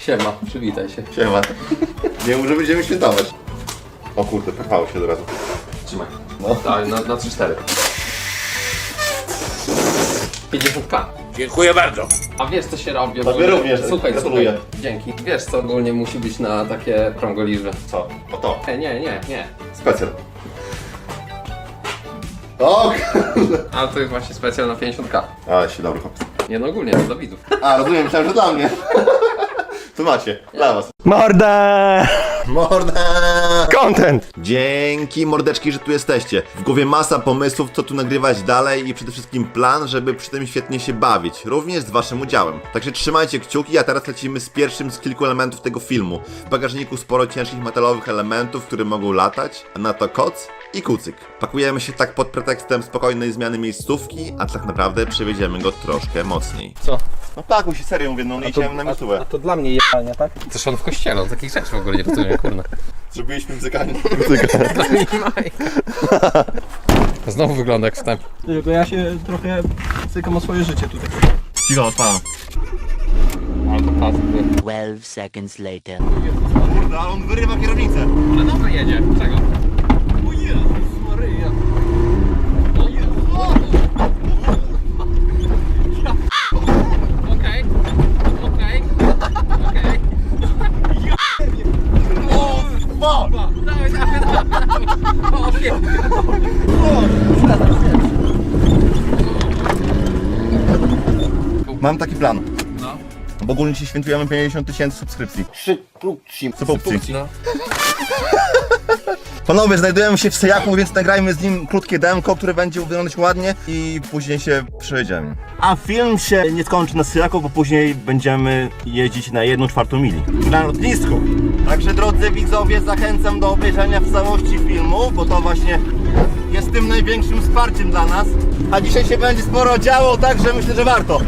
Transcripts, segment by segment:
Siema, przywitaj się. Siema. Nie mów, że będziemy świętować. O kurde, porwało się od razu. Trzymaj. No. Tak, na, na 3-4. 50k. Dziękuję bardzo. A wiesz co się robi? Tobie ogólnie? również, Słuchaj, gratuluję. słuchaj. Dzięki. Wiesz co ogólnie musi być na takie krągoliże. Co? O to. Nie, nie, nie, nie. Specjal. O! Ale to jest właśnie specjal na 50k. Ale się dobry chłopiec. Nie no ogólnie, to dla widzów. A, rozumiem, myślałem, że dla mnie. Tu macie, dla was. Mordę! Morda! Content! Dzięki mordeczki, że tu jesteście. W głowie masa pomysłów, co tu nagrywać dalej i przede wszystkim plan, żeby przy tym świetnie się bawić, również z waszym udziałem. Także trzymajcie kciuki, a teraz lecimy z pierwszym z kilku elementów tego filmu. W bagażniku sporo ciężkich metalowych elementów, które mogą latać, a na to koc i kucyk. Pakujemy się tak pod pretekstem spokojnej zmiany miejscówki, a tak naprawdę przewieziemy go troszkę mocniej. Co? No pakuj się, serio mówię, no nie chciałem na A miejscówę. to dla mnie jebania, tak? Też on w kościele, on takich rzeczy w ogóle nie rozumie, kurna. Zrobiliśmy bzykanie. Znowu wygląda jak wstęp. Tylko ja się trochę cykam o swoje życie tutaj. Cicho, odpalam. Ale to pas. 12 seconds later. Kurde, ale on wyrywa kierownicę. Ale dobrze jedzie. Czego? O Jezus Maryja! Okej. Okej. Okej. Bo! Dawaj, dawaj, dawaj. O, nie. Mam taki plan. No. Bo ogólnie dzisiaj świętujemy 50 tysięcy subskrypcji. Subskrypcji. Subskrypcji. No. Panowie, znajdujemy się w Sejaku, więc nagrajmy z nim krótkie demko, które będzie wyglądać ładnie i później się przejedziemy. A film się nie skończy na Sejaku, bo później będziemy jeździć na 1 czwartą mili. Na lotnisku. Także drodzy widzowie, zachęcam do obejrzenia w całości filmu, bo to właśnie jest tym największym wsparciem dla nas. A dzisiaj się będzie sporo działo, także myślę, że warto.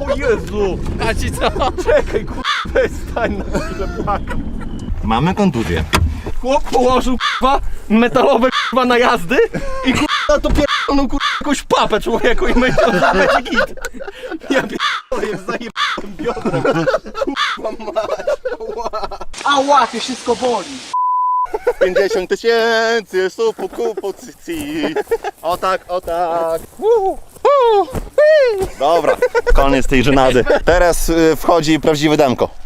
O Jezu! A ci co? Czekaj, kurwa, stań na chwilę. Mamy kontuzję. Chłop położył kurwa metalowe kurwa na jazdy i kurwa to pierdolą kurwa jakąś papę człowieku i myślał, że będzie git. Ja pierdolę, jest zajebałem biodrem. Kurwa mać. A łapie, wszystko boli. 50 tysięcy supu kupucycji. O tak, o tak. Dobra, koniec tej żenady. Teraz y, wchodzi prawdziwe demko.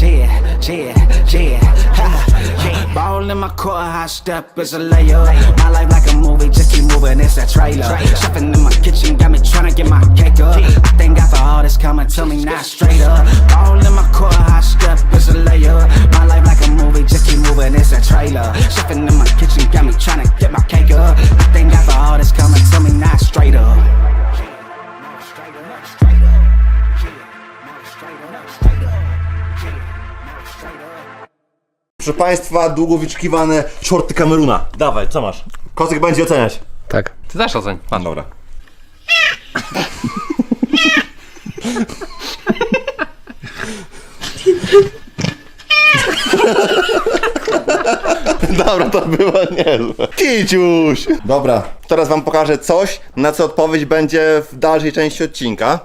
Yeah, yeah, yeah. Ball in my court, high step is a layup. My life like a movie, just keep moving, it's a trailer. Shopping in my kitchen, got me tryna get my cake up. I thank God for all this coming to me, not straight up. Ball in my court, high step is a layup. My life like a movie, just keep moving, it's a trailer. Shopping in my kitchen, got me tryna get my cake up. Państwa, długo wyczekiwane shorty Kameruna. Dawaj, co masz? Kocyk będzie oceniać. Tak. Ty też oceń. Patrz. Dobra. Dobra, to było niezłe. Kiciuś! Dobra, teraz wam pokażę coś, na co odpowiedź będzie w dalszej części odcinka.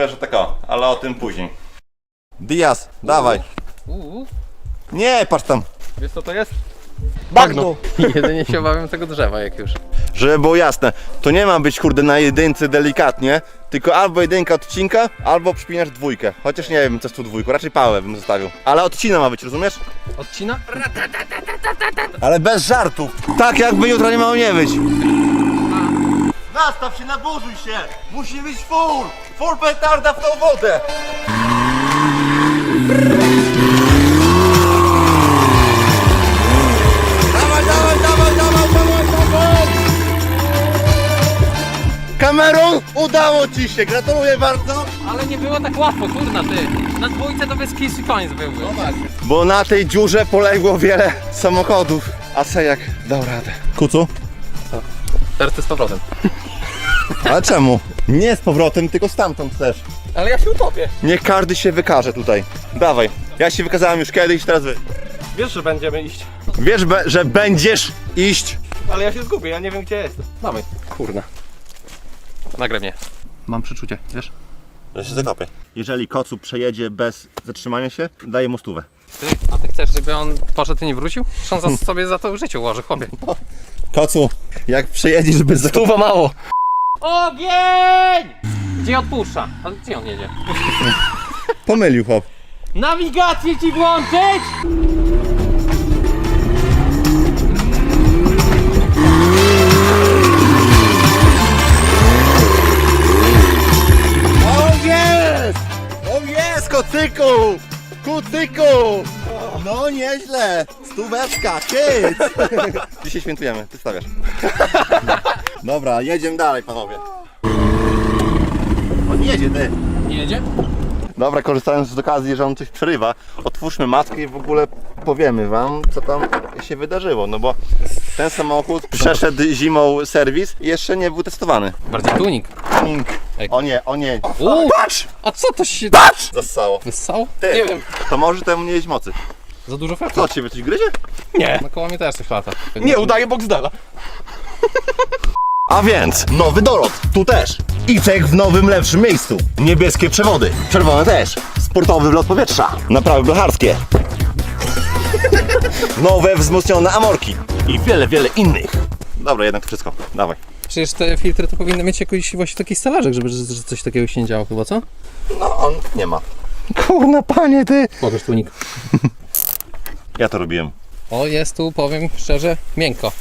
Możliwe, że tak o, ale o tym później. Diaz, dawaj. Uuu. Nie, patrz tam. Wiesz co to jest? Bagno. Jedynie się obawiam tego drzewa jak już. Żeby było jasne, to nie ma być kurde na jedynce delikatnie, tylko albo jedynka odcinka, albo przypinasz dwójkę. Chociaż nie wiem co z tu dwójką, raczej pałę bym zostawił. Ale odcina ma być, rozumiesz? Odcina? Ale bez żartów. Tak jakby jutro nie miało nie być. Nastaw się, naburzuj się! Musi być full, full petarda w tą wodę! Dawaj, dawaj, dawaj, dawaj, dawaj, dawaj! Kamerun, udało ci się! Gratuluję bardzo! Ale nie było tak łatwo, kurna ty. Na dwójce to bez kiszy koniec byłby. No Bo na tej dziurze poległo wiele samochodów, a Sejak dał radę. Kucu, Teraz ty z powrotem. Ale czemu? Nie z powrotem, tylko stamtąd też. Ale ja się utopię. Niech każdy się wykaże tutaj. Dawaj. Ja się wykazałem już kiedyś, teraz wy. Wiesz, że będziemy iść. Wiesz, be, że będziesz iść. Ale ja się zgubię, ja nie wiem gdzie jestem. Dawaj. Kurna. Nagraj mnie. Mam przeczucie, wiesz? Ja się zakopię. Jeżeli kocu przejedzie bez zatrzymania się, daję mu stówę. Ty, a ty chcesz, żeby on poszedł i nie wrócił? Czy on za- sobie za to w życiu ułoży, chłopie? Kocu, jak przejedziesz bez zakopienia... Tuwa mało. Ogień! Gdzie odpuszcza? A gdzie on jedzie? Pomylił chłop. Nawigację ci włączyć! O jest! O jest, kocyku! Kucyku! No nieźle! Stóweczka, kids! Dzisiaj świętujemy, ty stawiasz. Dobra, jedziemy dalej, panowie. On jedzie, ty. Nie jedzie? Dobra, korzystając z okazji, że on coś przerywa, otwórzmy matkę i w ogóle powiemy wam, co tam się wydarzyło, no bo ten samochód przeszedł zimą serwis i jeszcze nie był testowany. Bardziej tunik. O nie, o nie. Uuu, Patrz! a co to się Patrz! Zassało. wyssało? Ty, Nie wiem. to może temu nie jeść mocy. Za dużo Co, farta. ciebie coś gryzie? Nie. No koło mnie też coś lata. Nie, udaje Boxdela. A więc, nowy dolot, tu też. Icek w nowym, lepszym miejscu. Niebieskie przewody, czerwone też. Sportowy wlot powietrza, naprawy blacharskie. Nowe wzmocnione amorki i wiele, wiele innych. Dobra, jednak to wszystko, dawaj. Przecież te filtry to powinny mieć jakiś właśnie taki stelażek, żeby że, coś takiego się nie działo chyba, co? No, on nie ma. Kurna panie ty. Pokaż tunik. Ja to robiłem. O, jest tu, powiem szczerze, miękko.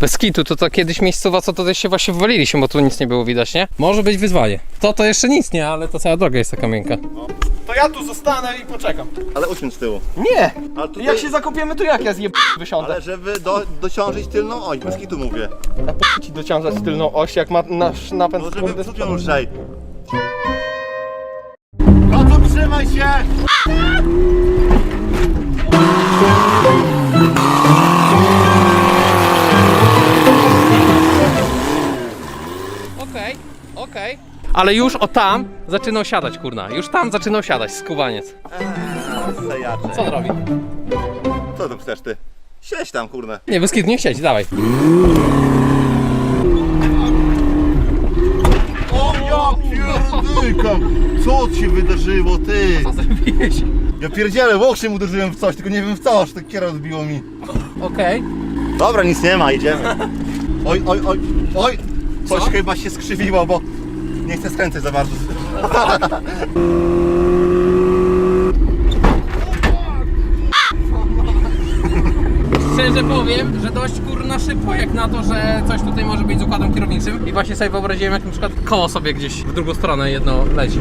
Bez kitu, to to kiedyś miejscowa, co tutaj się właśnie wywalili się, bo tu nic nie było widać, nie? Może być wyzwanie. To to jeszcze nic nie, ale to cała droga jest taka miękka. To ja tu zostanę i poczekam. Ale usiądź z tyłu. Nie! Ale tutaj... Jak się zakopiemy, to jak ja zjeb... wysiądę? Ale żeby do, dociążyć tylną oś, bez kitu mówię. A po ci dociążać tylną oś, jak ma nasz napęd No kurde, żeby z wciąż lżej. Kotu, trzymaj się! Okej, okej. Ale już o tam zaczynał siadać, kurna. Już tam zaczynał siadać, skubaniec. Co on robi? Co tu chcesz ty? Siedź tam, kurna. Nie, bez kitu, nie chcieć, dawaj. O ja pierdykam! Co ci się wydarzyło, ty? Co zrobiłeś? Ja pierdzielę, w okrzyk uderzyłem w coś, tylko nie wiem w co, aż tak kiera odbiło mi. Okej. Dobra, nic nie ma, idziemy. Oj, oj, oj, oj! Coś Co? chyba się skrzywiło, bo nie chcę skręcać za bardzo. Szczerze powiem, że dość kurna szybko jak na to, że coś tutaj może być z układem kierowniczym. I właśnie sobie wyobraziłem, jak na przykład koło sobie gdzieś w drugą stronę jedno leci.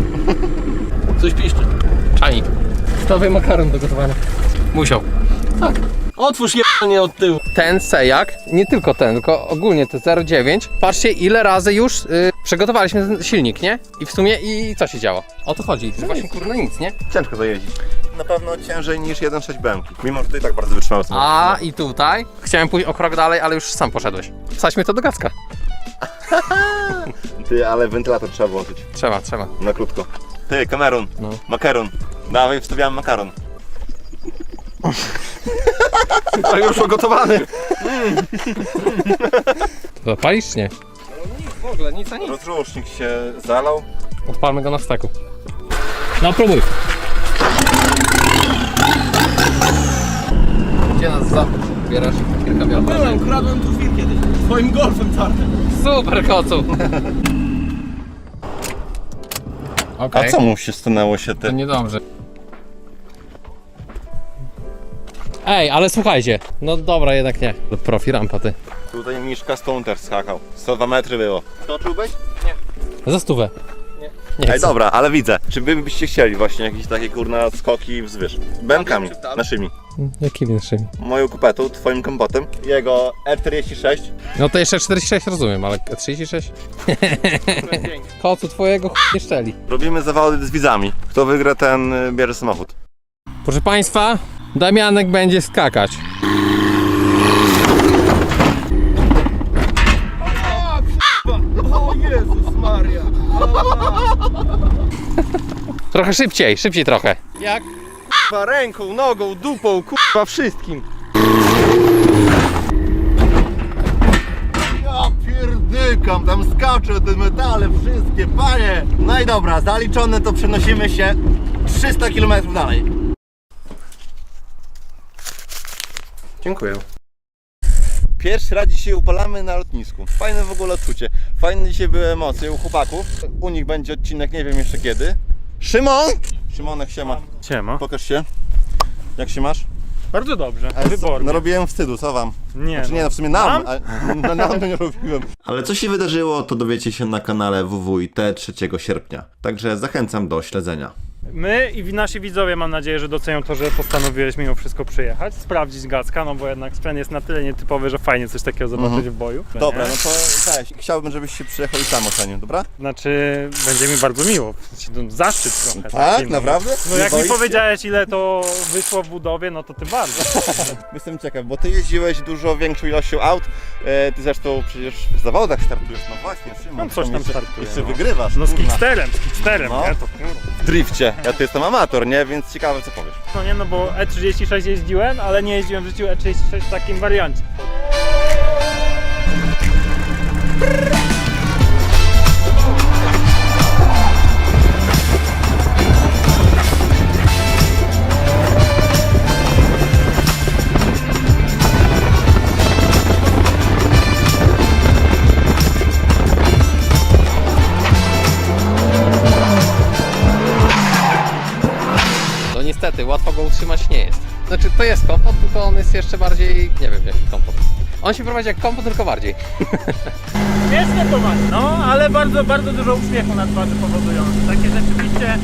Coś piszczy. Czajnik. Gotowy makaron do gotowania. Musiał. Otwórz nie od tyłu. Ten Sejak, nie tylko ten, tylko ogólnie te 09. Patrzcie ile razy już y, przygotowaliśmy ten silnik, nie? I w sumie i co się działo? O to chodzi. To właśnie kurna nic, nie? Ciężko zajeździć. Na pewno ciężej niż 1.6 BM. Mimo, że to i tak bardzo wytrzymały samochód. A i tutaj chciałem pójść o krok dalej, ale już sam poszedłeś. Wsadźmy to do gacka. Ty, ale wentylator trzeba włączyć. Trzeba, trzeba. Na krótko. Ty, kamerun. No. Makaron. Dawaj, wstawiamy makaron. To już ugotowany. Zapalisz nie? W ogóle, nic a nic. Rozrusznik się zalał. Odpalmy go na steku. No próbuj. Gdzie nas zabierasz? Kilka wiatrów. Byłem, kradłem tu świr kiedyś. Twoim golfem czarnym. Super kocu. Okej. A co mu się stanęło się To ty? niedobrze. Ej, ale słuchajcie. No dobra, jednak nie. Profi rampa ty. Tutaj Miszka Stunter skakał. 102 metry było. Toczyłbyś? Za stówę. Nie. Nie Ej, chcę. dobra, ale widzę. Czy wy byście chcieli właśnie jakieś takie kurna skoki wzwyż? Bękami czy tam? naszymi. Jaki większy? Moją kupetą, twoim kompotem. Jego R46. No to jeszcze 46 rozumiem, ale 36? Kocu twojego ch... nie szczeli. Robimy zawody z widzami. Kto wygra, ten y, bierze samochód. Proszę Państwa, Damianek będzie skakać. O Jezus Maria! Trochę szybciej, szybciej trochę. Jak? Kurwa, ręką, nogą, dupą, kurwa, wszystkim. Ja pierdykam, tam skaczę te metale wszystkie, panie! No i dobra, zaliczone to przenosimy się 300 km dalej. Dziękuję. Pierwszy raz dzisiaj upalamy na lotnisku. Fajne w ogóle odczucie. Fajne dzisiaj były emocje u chłopaków. U nich będzie odcinek, nie wiem jeszcze kiedy. Szymon! Szymonek, siema. Siema. Pokaż się. Jak się masz? Bardzo dobrze. Co, Wybornie. no robiłem wstydu, co wam? Nie. Znaczy nie, no w sumie nam, Nam? a na nam to nie robiłem. Ale co się wydarzyło, to dowiecie się na kanale WWIT 3 sierpnia. Także zachęcam do śledzenia. My i nasi widzowie mam nadzieję, że docenią to, że postanowiłeś mimo wszystko przyjechać, sprawdzić Gacka, no bo jednak sprzęt jest na tyle nietypowy, że fajnie coś takiego zobaczyć w boju. Mhm. Dobra, no to weź, chciałbym, żebyś się przyjechał i sam ocenił, dobra? Znaczy, będzie mi bardzo miło. W sensie, no, Zaszczyt trochę. Tak? no. Naprawdę? No Nie jak mi boisz się? powiedziałeś ile to wyszło w budowie, no to ty bardzo. Jestem ciekaw, bo ty jeździłeś dużo większą ilością aut. E, ty zresztą przecież w zawodach startujesz, no właśnie, Szymon. No coś tam jeszcze, startuję, Jeszcze no. wygrywasz. No z kurna. kicksterem, z kicksterem, No. nie? To kurwa. W drifcie. Ja tu jestem amator, nie? Więc ciekawe co powiesz. No nie, no bo E36 jeździłem, ale nie jeździłem w życiu E36 w takim wariancie. On jest jeszcze bardziej, nie wiem jaki kompot. On się prowadzi jak kompot, tylko bardziej. Śmieszne to masz, no, ale bardzo, bardzo dużo uśmiechu na twarzy powodują. Takie rzeczywiście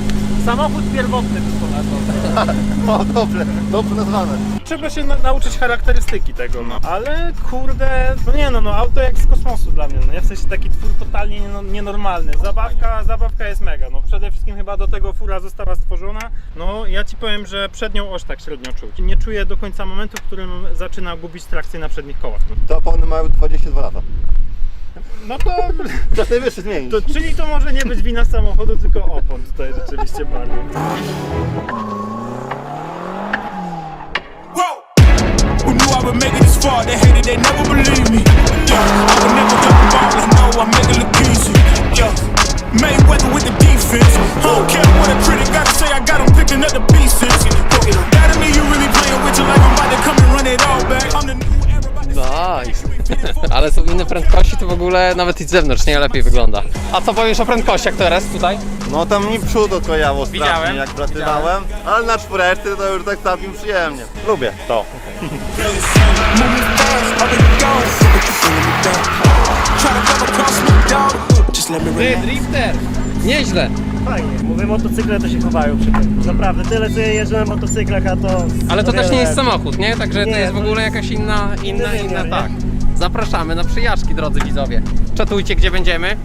samochód pierwotny bym to nazwał. O, dobrze, dobrze nazwane. Trzeba się na, nauczyć charakterystyki tego, no. Ale kurde, no nie no, no auto jak z kosmosu dla mnie, no nie? W sensie taki twór totalnie nieno- nienormalny. Zabawka, zabawka jest mega, no przede wszystkim chyba do tego fura została stworzona. No ja ci powiem, że przednią oś tak średnio czuć. Nie czuję do końca momentu, w którym zaczyna gubić trakcję na przednich kołach. To opony mają 22 lata. No to, Czas najwyższy zmienić. to czyli to może nie być wina samochodu, tylko opon tutaj rzeczywiście bardziej. Whoa. Who knew I would make it this far? They hated, they never believed me. Yeah, I would never duck the ball, and no, I make it look easy. Yeah, Mayweather with the defense. I don't care what a critic got to say, I got 'em picking up the pieces. That to me, you really playing with your life. I'm about to come and run it all back. I'm the new era. about to- Nice. Ale są inne prędkości, to w ogóle nawet i z zewnątrz nie lepiej wygląda. A co powiesz o prędkościach teraz tutaj? No tam mi przód odkojało strasznie Widziałem, jak wlatywałem, ale na czwóreczce to już tak całkiem przyjemnie. Lubię to. Ty, drifter! Nieźle! Fajnie, mówię, motocykle to się chowają przy tym. Naprawdę, tyle co ja jeżdżę na motocyklach, a to... Ale to też nie jest samochód, nie? Także to Nie, jest w to ogóle jest jakaś inna, inna, inna, wymiar, tak. Zapraszamy na przyjażdżki, drodzy widzowie. Czatujcie, gdzie będziemy.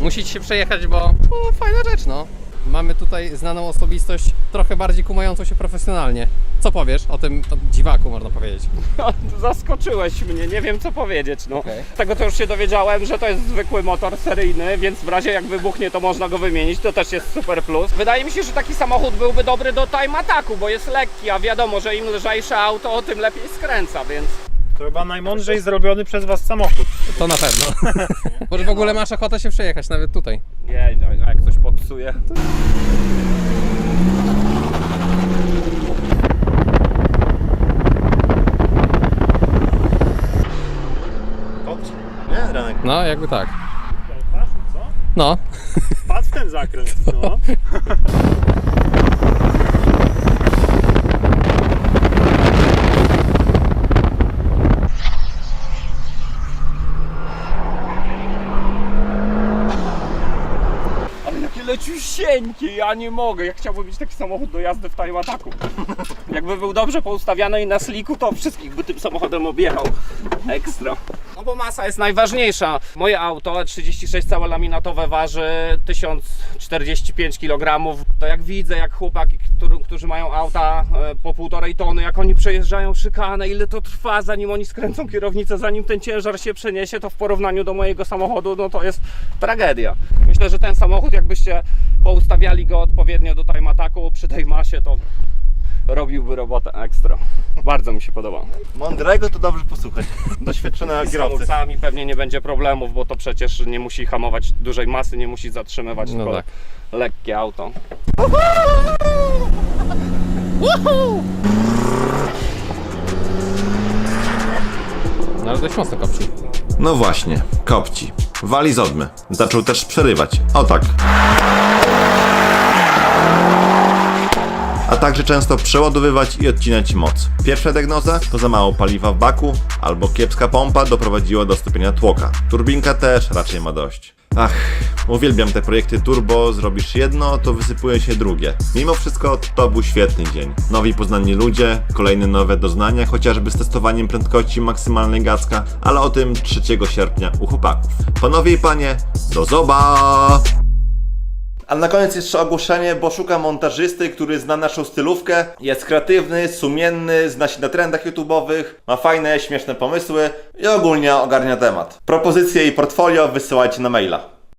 Musicie się przejechać, bo o, fajna rzecz, no. Mamy tutaj znaną osobistość, trochę bardziej kumającą się profesjonalnie. Co powiesz o tym o dziwaku, można powiedzieć? Zaskoczyłeś mnie, nie wiem co powiedzieć. No. Okej. Tego to już się dowiedziałem, że to jest zwykły motor seryjny, więc w razie jak wybuchnie, to można go wymienić. To też jest super plus. Wydaje mi się, że taki samochód byłby dobry do time attacku, bo jest lekki, a wiadomo, że im lżejsze auto, tym lepiej skręca, więc To chyba najmądrzej zrobiony przez was samochód. To na pewno. Może w ogóle masz ochotę się przejechać nawet tutaj. nie, a jak coś popsuje. Nie, Renek? No, jakby tak. Patrz, co? No. Patrz w ten zakręt, no. Ja nie mogę. Ja chciałbym mieć taki samochód do jazdy w time ataku. Jakby był dobrze poustawiany i na sliku, to wszystkich by tym samochodem objechał. Ekstra. No bo masa jest najważniejsza. Moje auto 36 całe laminatowe waży 1045 kg. To jak widzę, jak chłopaki, którzy, którzy mają auta e, po półtorej tony, jak oni przejeżdżają szykanę, ile to trwa, zanim oni skręcą kierownicę, zanim ten ciężar się przeniesie, to w porównaniu do mojego samochodu, no to jest tragedia. Myślę, że ten samochód, jakbyście poustawiali go odpowiednio do time ataku przy tej masie, to robiłby robotę ekstra. Bardzo mi się podoba. Mądrego to dobrze posłuchać. Doświadczone z kierowcy. hamulcami pewnie nie będzie problemów, bo to przecież nie musi hamować dużej masy, nie musi zatrzymywać, No tylko tak. lekkie auto. No ale dość mocno kopci. No właśnie, kopci. Wali z odmy. Zaczął też przerywać. O tak. A także często przeładowywać i odcinać moc. Pierwsza diagnoza to za mało paliwa w baku, albo kiepska pompa doprowadziła do stopienia tłoka. Turbinka też raczej ma dość. Ach, uwielbiam te projekty turbo, zrobisz jedno, to wysypuje się drugie. Mimo wszystko to był świetny dzień. Nowi poznani ludzie, kolejne nowe doznania, chociażby z testowaniem prędkości maksymalnej gacka, ale o tym 3 sierpnia u chłopaków. Panowie i panie, do zoba! A na koniec jeszcze ogłoszenie, bo szukam montażysty, który zna naszą stylówkę. Jest kreatywny, sumienny, zna się na trendach YouTube'owych, ma fajne, śmieszne pomysły i ogólnie ogarnia temat. Propozycje i portfolio wysyłajcie na maila.